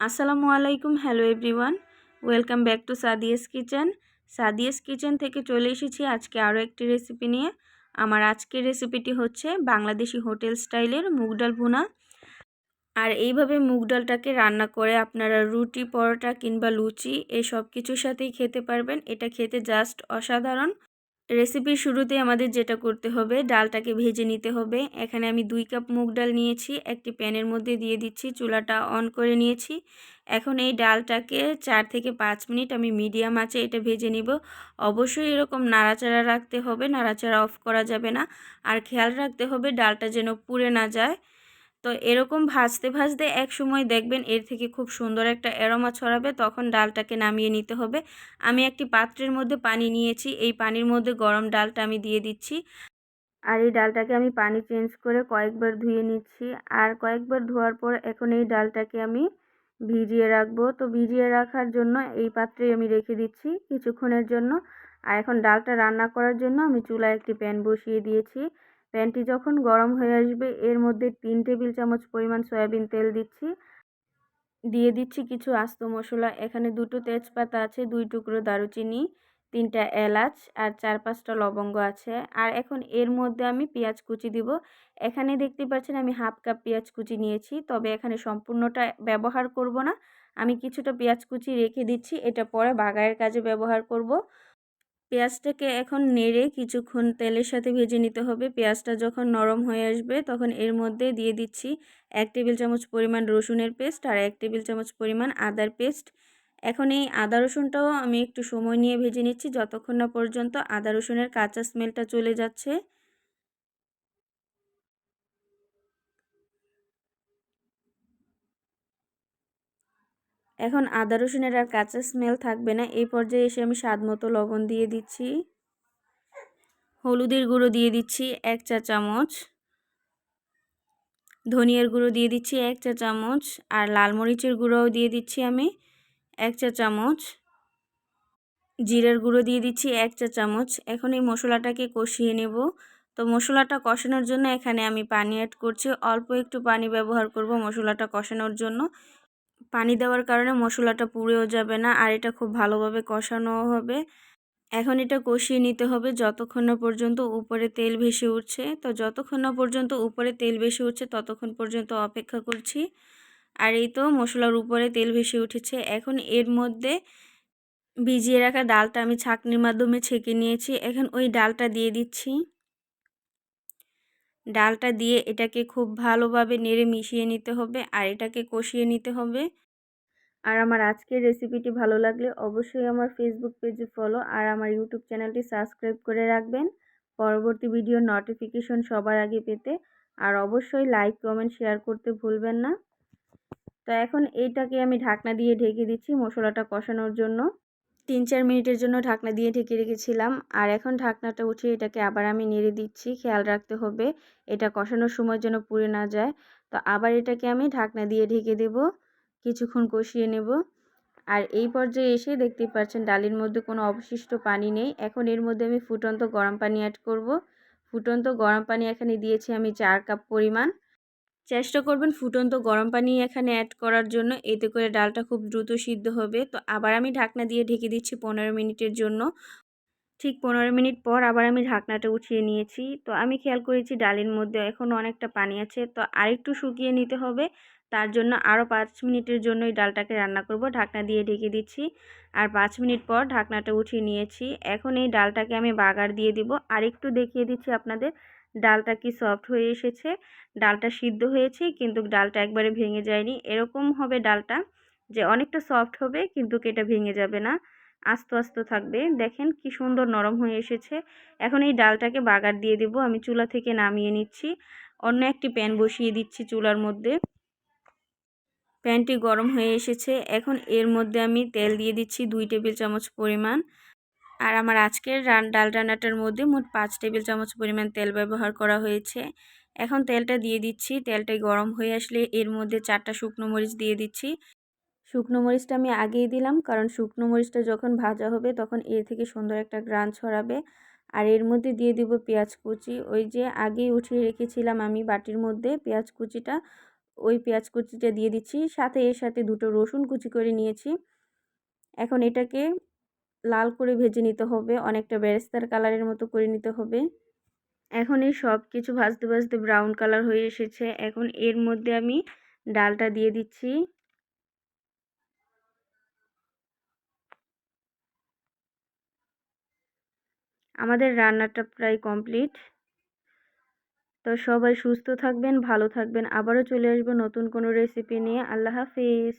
আসসালামু আলাইকুম, hello everyone. Welcome back to Sadia's kitchen. Sadia's kitchen থেকে চলে এসেছি আজকে আরও একটি রেসিপি নিয়ে। আমার আজকের রেসিপিটি হচ্ছে বাংলাদেশি হোটেল স্টাইলের মুগ ডাল ভুনা। আর এইভাবে মুগ ডালটাকে রান্না করে আপনারা রুটি, পরোটা কিংবা লুচি এই সব কিছুর সাথেই খেতে পারবেন। এটা খেতে জাস্ট অসাধারণ। রেসিপির শুরুতে আমাদের যেটা করতে হবে, ডালটাকে ভেজে নিতে হবে। এখানে আমি দুই কাপ মুগ ডাল নিয়েছি, একটি প্যানের মধ্যে দিয়ে দিচ্ছি, চুলাটা অন করে নিয়েছি। এখন এই ডালটাকে চার থেকে পাঁচ মিনিট আমি মিডিয়াম আছে এটা ভেজে নিব। অবশ্যই এরকম নাড়াচাড়া রাখতে হবে, নাড়াচাড়া অফ করা যাবে না। আর খেয়াল রাখতে হবে ডালটা যেন পুড়ে না যায়। তো এরকম ভাজতে ভাজতে এক সময় দেখবেন এর থেকে খুব সুন্দর একটা এরোমা ছড়াবে, তখন ডালটাকে নামিয়ে নিতে হবে। আমি একটি পাত্রের মধ্যে পানি নিয়েছি, এই পানির মধ্যে গরম ডালটা আমি দিয়ে দিচ্ছি। আর এই ডালটাকে আমি পানি চেঞ্জ করে কয়েকবার ধুয়ে নিচ্ছি। আর কয়েকবার ধোয়ার পর এখন এই ডালটাকে আমি ভিজিয়ে রাখব। তো ভিজিয়ে রাখার জন্য এই পাত্রে আমি রেখে দিচ্ছি কিছুক্ষণের জন্য। আর এখন ডালটা রান্না করার জন্য আমি চুলায় একটি প্যান বসিয়ে দিয়েছি। প্যানটি যখন গরম হয়ে আসবে, এর মধ্যে তিন টেবিল চামচ পরিমাণ সয়াবিন তেল দিচ্ছি। দিয়ে দিচ্ছি কিছু আস্ত মশলা। এখানে দুটো তেজপাতা আছে, দুই টুকরো দারুচিনি, তিনটা এলাচ আর চার পাঁচটা লবঙ্গ আছে। আর এখন এর মধ্যে আমি পেঁয়াজ কুচি দিব। এখানে দেখতে পাচ্ছেন আমি হাফ কাপ পেঁয়াজ কুচি নিয়েছি, তবে এখানে সম্পূর্ণটা ব্যবহার করব না। আমি কিছুটা পেঁয়াজ কুচি রেখে দিচ্ছি, এটা পরে বাগায়ের কাজে ব্যবহার করব। পেঁয়াজটাকে এখন নেড়ে কিছুক্ষণ তেলের সাথে ভেজে নিতে হবে। পেঁয়াজটা যখন নরম হয়ে আসবে তখন এর মধ্যে দিয়ে দিচ্ছি এক টেবিল চামচ পরিমাণ রসুনের পেস্ট আর এক টেবিল চামচ পরিমাণ আদার পেস্ট। এখন এই আদা রসুনটাও আমি একটু সময় নিয়ে ভেজে নিচ্ছি। যতক্ষণ না পর্যন্ত আদা রসুনের কাঁচা স্মেলটা চলে যাচ্ছে এখন আদা রসুনের আর কাঁচা স্মেল থাকবে না। এই পর্যায়ে এসে আমি স্বাদ মতো লবণ দিয়ে দিচ্ছি। হলুদের গুঁড়ো দিয়ে দিচ্ছি এক চা চামচ। ধনিয়ার গুঁড়ো দিয়ে দিচ্ছি এক চা চামচ। আর লাল মরিচের গুঁড়োও দিয়ে দিচ্ছি আমি এক চা চামচ। জিরার গুঁড়ো দিয়ে দিচ্ছি এক চা চামচ। এখন এই মশলাটাকে কষিয়ে নেব। তো মশলাটা কষানোর জন্য এখানে আমি পানি অ্যাড করছি। অল্প একটু পানি ব্যবহার করব মশলাটা কষানোর জন্য। পানি দেওয়ার কারণে মশলাটা পুড়েও যাবে না আর এটা খুব ভালোভাবে কষানো হবে। এখন এটা কষিয়ে নিতে হবে যতক্ষণ না পর্যন্ত উপরে তেল ভেসে উঠছে। তো যতক্ষণ না পর্যন্ত উপরে তেল ভেসে উঠছে ততক্ষণ পর্যন্ত অপেক্ষা করছি। আর এই তো মশলার উপরে তেল ভেসে উঠেছে। এখন এর মধ্যে ভিজিয়ে রাখা ডালটা আমি ছাঁকনির মাধ্যমে ছেঁকে নিয়েছি। এখন ওই ডালটা দিয়ে দিচ্ছি। ডালটা দিয়ে এটাকে খুব ভালোভাবে নেড়ে মিশিয়ে নিতে হবে আর এটাকে কষিয়ে নিতে হবে। আর আমার আজকের রেসিপিটি ভালো লাগলে অবশ্যই আমার ফেসবুক পেজে ফলো আর আমার ইউটিউব চ্যানেলটি সাবস্ক্রাইব করে রাখবেন। পরবর্তী ভিডিওর নোটিফিকেশন সবার আগে পেতে আর অবশ্যই লাইক কমেন্ট শেয়ার করতে ভুলবেন না। তো এখন এইটাকে আমি ঢাকনা দিয়ে ঢেকে দিচ্ছি মশলাটা কষানোর জন্য। তিন চার মিনিটের জন্য ঢাকনা দিয়ে ঢেকে রেখেছিলাম। আর এখন ঢাকনাটা উঠিয়ে এটাকে আবার আমি নেড়ে দিচ্ছি। খেয়াল রাখতে হবে, এটা কষানোর সময় যেন পুড়ে না যায়। তো আবার এটাকে আমি ঢাকনা দিয়ে ঢেকে দেব, কিছুক্ষণ কষিয়ে নেব। আর এই পর্যায়ে এসে দেখতেই পাচ্ছেন ডালির মধ্যে কোনো অবশিষ্ট পানি নেই। এখন এর মধ্যে আমি ফুটন্ত গরম পানি অ্যাড করব। ফুটন্ত গরম পানি এখানে দিয়েছি আমি চার কাপ পরিমাণ। চেষ্টা করবেন ফুটন্ত গরম পানি এখানে অ্যাড করার জন্য। এতে করে ডালটা খুব দ্রুত সিদ্ধ হবে। তো আবার আমি ঢাকনা দিয়ে ঢেকে দিচ্ছি পনেরো মিনিটের জন্য। ঠিক পনেরো মিনিট পর আবার আমি ঢাকনাটা উঠিয়ে নিয়েছি। তো আমি খেয়াল করেছি ডালের মধ্যে এখনও অনেকটা পানি আছে। তো আরেকটু শুকিয়ে নিতে হবে। তার জন্য আরও পাঁচ মিনিটের জন্য এই ডালটাকে রান্না করব। ঢাকনা দিয়ে ঢেকে দিচ্ছি। আর পাঁচ মিনিট পর ঢাকনাটা উঠিয়ে নিয়েছি। এখন এই ডালটাকে আমি বাগার দিয়ে দিব। আর একটু দেখিয়ে দিচ্ছি আপনাদের। ডালটা কি সফট হয়ে এসেছে? ডালটা সিদ্ধ হয়েছে, কিন্তু ডালটা একবারে ভেঙে যায়নি। এরকম হবে ডালটা যে অনেকটা সফট হবে, কিন্তু এটা ভেঙে যাবে না। আস্তে আস্তে থাকবে। দেখেন কি সুন্দর নরম হয়ে এসেছে। এখন এই ডালটাকে বাগার দিয়ে দেব। আমি চুলা থেকে নামিয়ে নিচ্ছি। অন্য একটি প্যান বসিয়ে দিচ্ছি চুলার মধ্যে। প্যানটি গরম হয়ে এসেছে। এখন এর মধ্যে আমি তেল দিয়ে দিচ্ছি দুই টেবিল চামচ পরিমাণ। আর আমার আজকের রান, ডাল রান্নাটার মধ্যে মোট পাঁচ টেবিল চামচ পরিমাণ তেল ব্যবহার করা হয়েছে। এখন তেলটা দিয়ে দিচ্ছি। তেলটাই গরম হয়ে আসলে এর মধ্যে চারটা শুকনো মরিচ দিয়ে দিচ্ছি। শুকনো মরিচটা আমি আগেই দিলাম, কারণ শুকনো মরিচটা যখন ভাজা হবে তখন এর থেকে সুন্দর একটা গ্রান ছড়াবে। আর এর মধ্যে দিয়ে দিব পেঁয়াজ কুচি। ওই যে আগেই উঠিয়ে রেখেছিলাম আমি বাটির মধ্যে পেঁয়াজ কুচিটা, ওই পেঁয়াজ কুচিটা দিয়ে দিচ্ছি। সাথে এর সাথে দুটো রসুন কুচি করে নিয়েছি। এখন এটাকে লাল করে ভেজে নিতে হবে, অনেকটা বেরেস্তার কালারের মতো করে নিতে হবে। এখন এই সব কিছু ভাজতে ভাজতে ব্রাউন কালার হয়ে এসেছে। এখন এর মধ্যে আমি ডালটা দিয়ে দিচ্ছি। আমাদের রান্নাটা প্রায় কমপ্লিট তো সবাই সুস্থ থাকবেন, ভালো থাকবেন। আবারও চলে আসব নতুন কোনো রেসিপি নিয়ে। আল্লাহ হাফিজ।